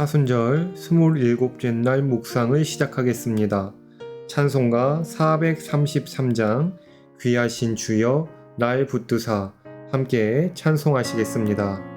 사순절 27째 날 묵상을 시작하겠습니다. 찬송가 433장 귀하신 주여 날 붙드사 함께 찬송하시겠습니다.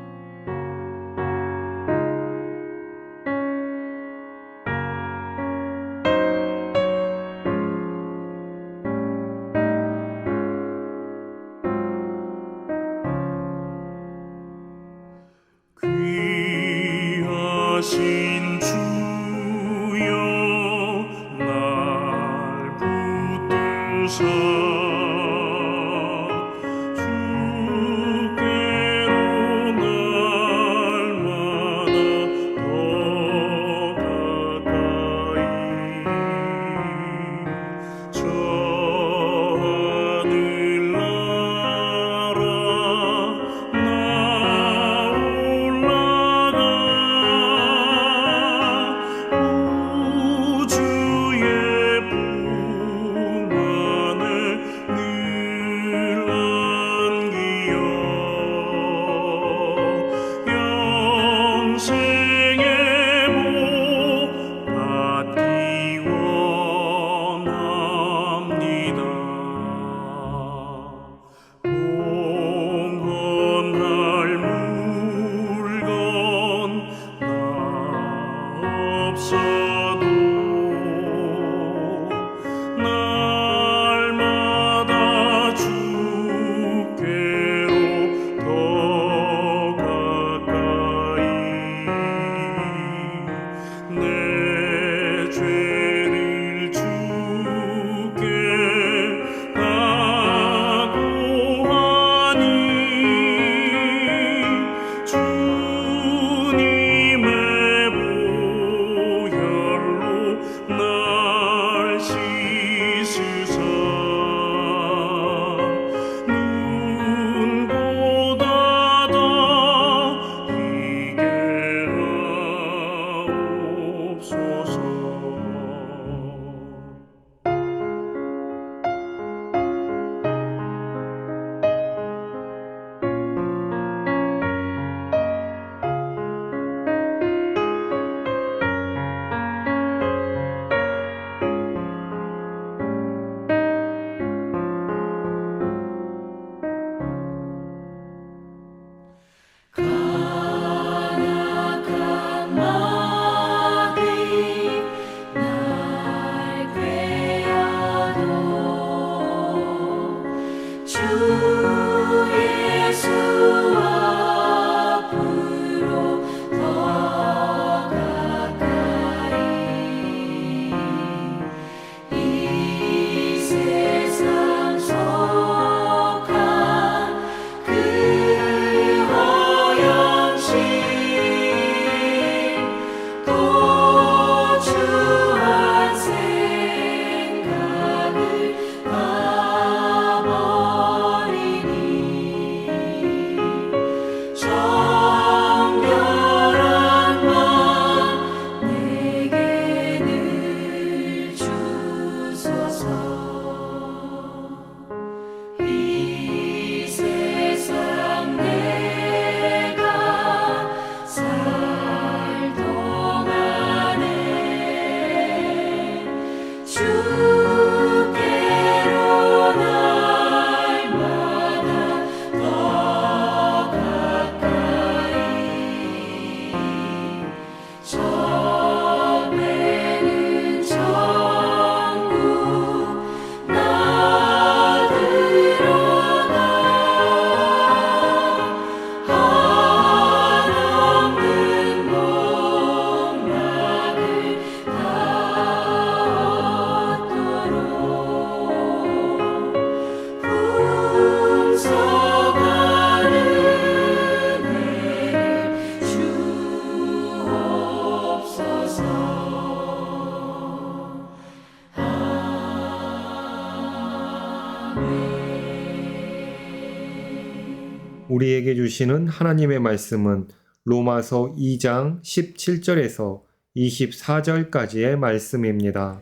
우리에게 주시는 하나님의 말씀은 로마서 2장 17절에서 24절까지의 말씀입니다.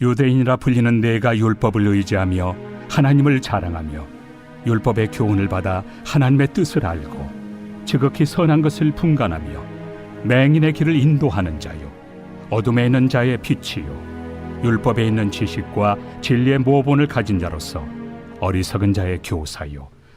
유대인이라 불리는 내가 율법을 의지하며 하나님을 자랑하며 율법의 교훈을 받아 하나님의 뜻을 알고 지극히 선한 것을 분간하며 맹인의 길을 인도하는 자요 어둠에 있는 자의 빛이요 율법에 있는 지식과 진리의 모본을 가진 자로서 어리석은 자의 교사요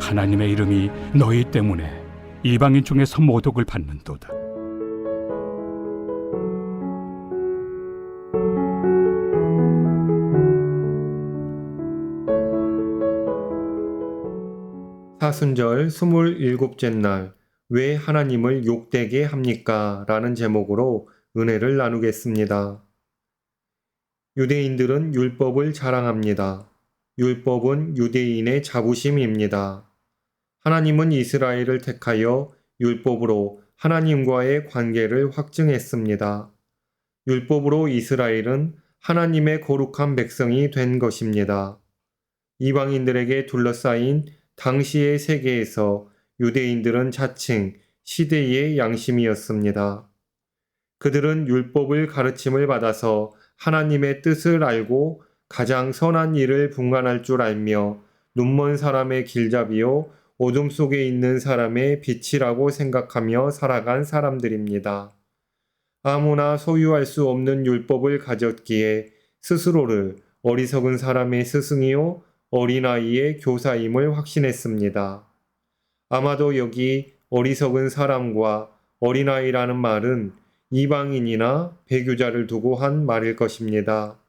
하나님의 이름이 너희 때문에 이방인 중에서 모독을 받는도다 사순절 스물일곱째 날 왜 하나님을 욕되게 합니까? 라는 제목으로 은혜를 나누겠습니다. 유대인들은 율법을 자랑합니다. 율법은 유대인의 자부심입니다. 하나님은 이스라엘을 택하여 율법으로 하나님과의 관계를 확증했습니다. 율법으로 이스라엘은 하나님의 거룩한 백성이 된 것입니다. 이방인들에게 둘러싸인 당시의 세계에서 유대인들은 자칭 시대의 양심이었습니다. 그들은 율법을 가르침을 받아서 하나님의 뜻을 알고 가장 선한 일을 분간할 줄 알며 눈먼 사람의 길잡이요 어둠 속에 있는 사람의 빛이라고 생각하며 살아간 사람들입니다. 아무나 소유할 수 없는 율법을 가졌기에 스스로를 어리석은 사람의 스승이요 어린아이의 교사임을 확신했습니다. 아마도 여기 어리석은 사람과 어린아이라는 말은 이방인이나 배교자를 두고 한 말일 것입니다.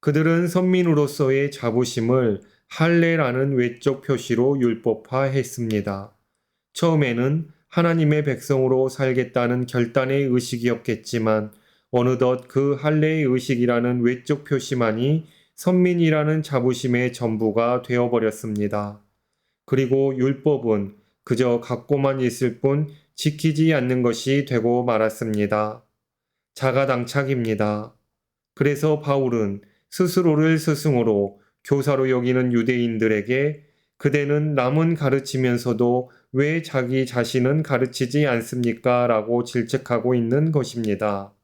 그들은 선민으로서의 자부심을 할례라는 외적 표시로 율법화했습니다. 처음에는 하나님의 백성으로 살겠다는 결단의 의식이었겠지만 어느덧 그 할례의 의식이라는 외적 표시만이 선민이라는 자부심의 전부가 되어버렸습니다. 그리고 율법은 그저 갖고만 있을 뿐 지키지 않는 것이 되고 말았습니다. 자가당착입니다. 그래서 바울은 스스로를 스승으로 교사로 여기는 유대인들에게 그대는 남은 가르치면서도 왜 자기 자신은 가르치지 않습니까? 라고 질책하고 있는 것입니다.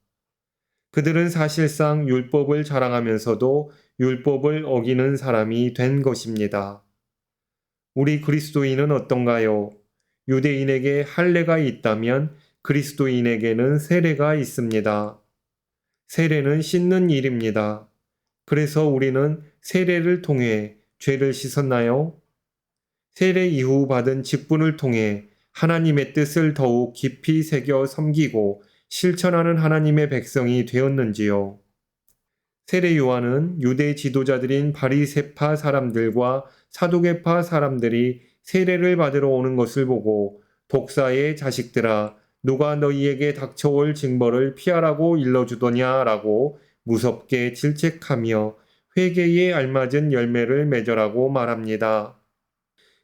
그들은 사실상 율법을 자랑하면서도 율법을 어기는 사람이 된 것입니다. 우리 그리스도인은 어떤가요? 유대인에게 할례가 있다면 그리스도인에게는 세례가 있습니다. 세례는 씻는 일입니다. 그래서 우리는 세례를 통해 죄를 씻었나요? 세례 이후 받은 직분을 통해 하나님의 뜻을 더욱 깊이 새겨 섬기고 실천하는 하나님의 백성이 되었는지요? 세례 요한은 유대 지도자들인 바리세파 사람들과 사두개파 사람들이 세례를 받으러 오는 것을 보고 독사의 자식들아 누가 너희에게 닥쳐올 징벌을 피하라고 일러주더냐라고 무섭게 질책하며 회개에 알맞은 열매를 맺으라고 말합니다.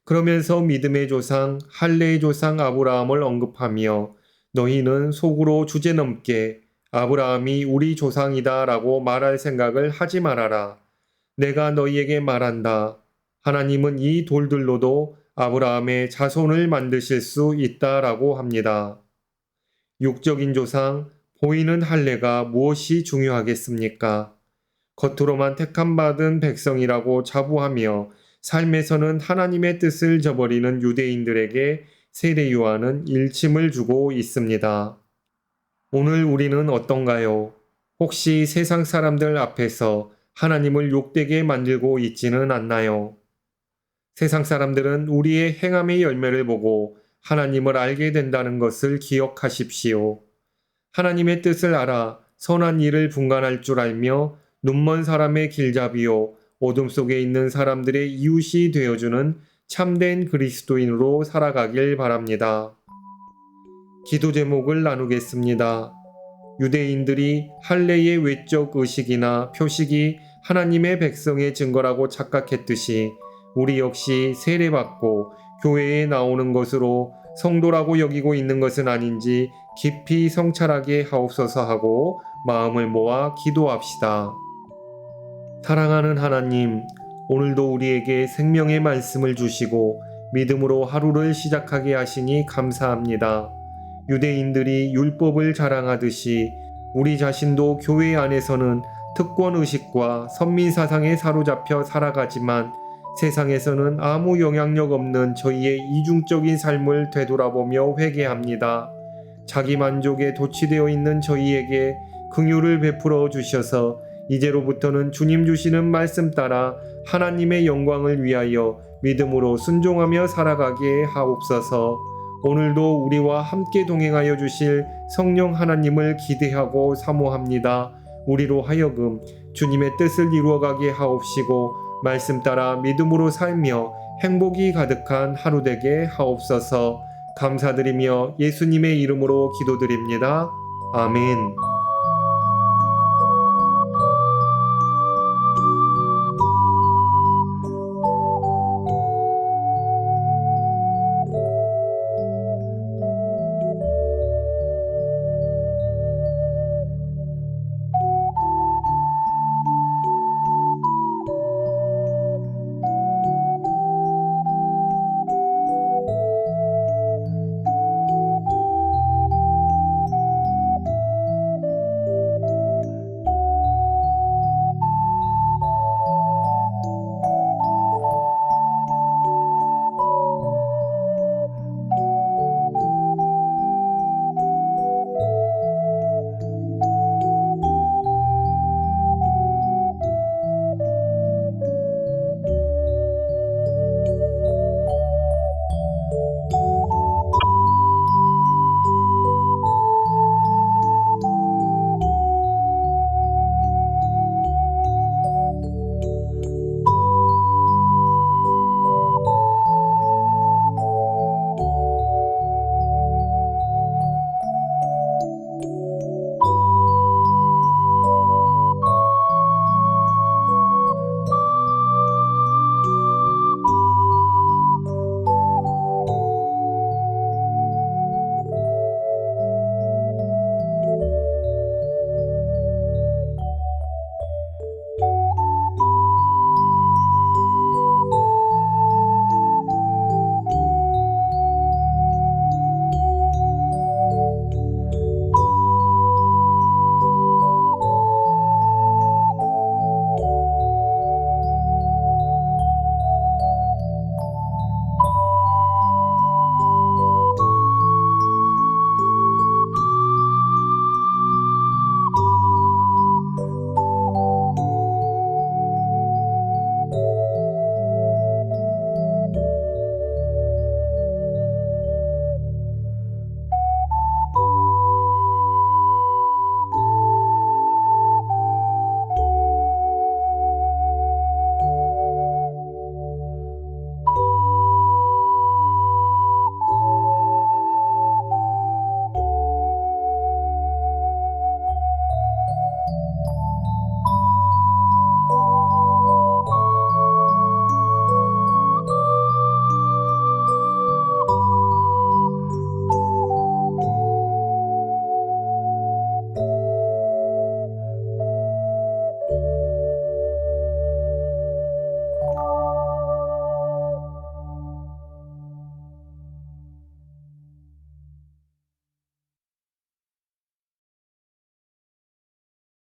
그러면서 믿음의 조상 할례의 조상 아브라함을 언급하며 너희는 속으로 주제넘게 아브라함이 우리 조상이다라고 말할 생각을 하지 말아라. 내가 너희에게 말한다. 하나님은 이 돌들로도 아브라함의 자손을 만드실 수 있다라고 합니다. 육적인 조상, 보이는 할례가 무엇이 중요하겠습니까? 겉으로만 택함받은 백성이라고 자부하며 삶에서는 하나님의 뜻을 저버리는 유대인들에게 세례 요한은 일침을 주고 있습니다. 오늘 우리는 어떤가요? 혹시 세상 사람들 앞에서 하나님을 욕되게 만들고 있지는 않나요? 세상 사람들은 우리의 행함의 열매를 보고 하나님을 알게 된다는 것을 기억하십시오. 하나님의 뜻을 알아 선한 일을 분간할 줄 알며 눈먼 사람의 길잡이요 어둠 속에 있는 사람들의 이웃이 되어주는 참된 그리스도인으로 살아가길 바랍니다. 기도 제목을 나누겠습니다. 유대인들이 할례의 외적 의식이나 표식이 하나님의 백성의 증거라고 착각했듯이 우리 역시 세례받고 교회에 나오는 것으로 성도라고 여기고 있는 것은 아닌지 깊이 성찰하게 하옵소서 하고 마음을 모아 기도합시다. 사랑하는 하나님, 오늘도 우리에게 생명의 말씀을 주시고 믿음으로 하루를 시작하게 하시니 감사합니다. 유대인들이 율법을 자랑하듯이 우리 자신도 교회 안에서는 특권 의식과 선민 사상에 사로잡혀 살아가지만 세상에서는 아무 영향력 없는 저희의 이중적인 삶을 되돌아보며 회개합니다. 자기 만족에 도취되어 있는 저희에게 긍휼을 베풀어 주셔서 이제로부터는 주님 주시는 말씀 따라 하나님의 영광을 위하여 믿음으로 순종하며 살아가게 하옵소서. 오늘도 우리와 함께 동행하여 주실 성령 하나님을 기대하고 사모합니다. 우리로 하여금 주님의 뜻을 이루어가게 하옵시고 말씀 따라 믿음으로 살며 행복이 가득한 하루 되게 하옵소서. 감사드리며 예수님의 이름으로 기도드립니다. 아멘.